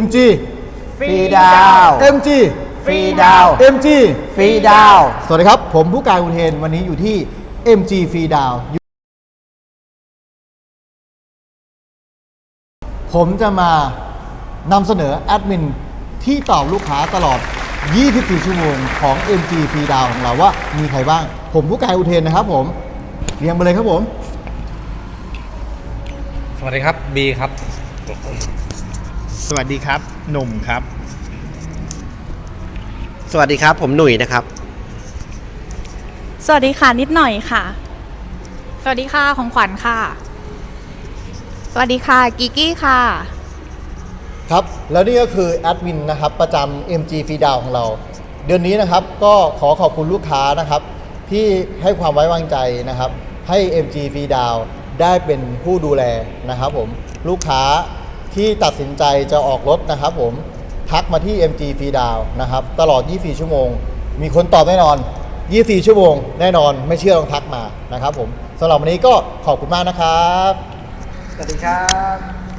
MG ฟรีดาว MG ฟรีดาว MG ฟรีดาว สวัสดีครับ ผมผู้การอุเทนวันนี้อยู่ที่ MG ฟรีดาว ผมจะมานำเสนอแอดมินที่ตอบลูกค้าตลอด 24 ชั่วโมงของ MG ฟรีดาวของเราว่ามีใครบ้าง ผมผู้การอุเทนนะครับผม เรียงไปเลยครับผม สวัสดีครับบีครับ สวัสดีครับ หนุ่มครับ สวัสดีครับ ผมหนุ่ยนะครับ สวัสดีค่ะนิดหน่อยค่ะ สวัสดีค่ะของขวัญค่ะ สวัสดีค่ะกิกกี้ค่ะ ครับ แล้วนี่ก็คือแอดมินนะครับ ประจำ MG ฟรีดาวของเรา เดือนนี้นะครับก็ขอขอบคุณลูกค้านะครับ ที่ให้ความไว้วางใจนะครับ ให้ MG ฟรีดาวได้เป็นผู้ดูแลนะครับผมลูกค้า ที่ตัดสินใจจะออกรถนะครับผมทักมาที่ MG ฟรีดาวนะครับตลอด 24 ชั่วโมง มีคนตอบแน่นอน 24 ชั่วโมง แน่นอนไม่เชื่อลองทักมานะครับผมสำหรับวันนี้ก็ขอบคุณมากนะครับ สวัสดีครับ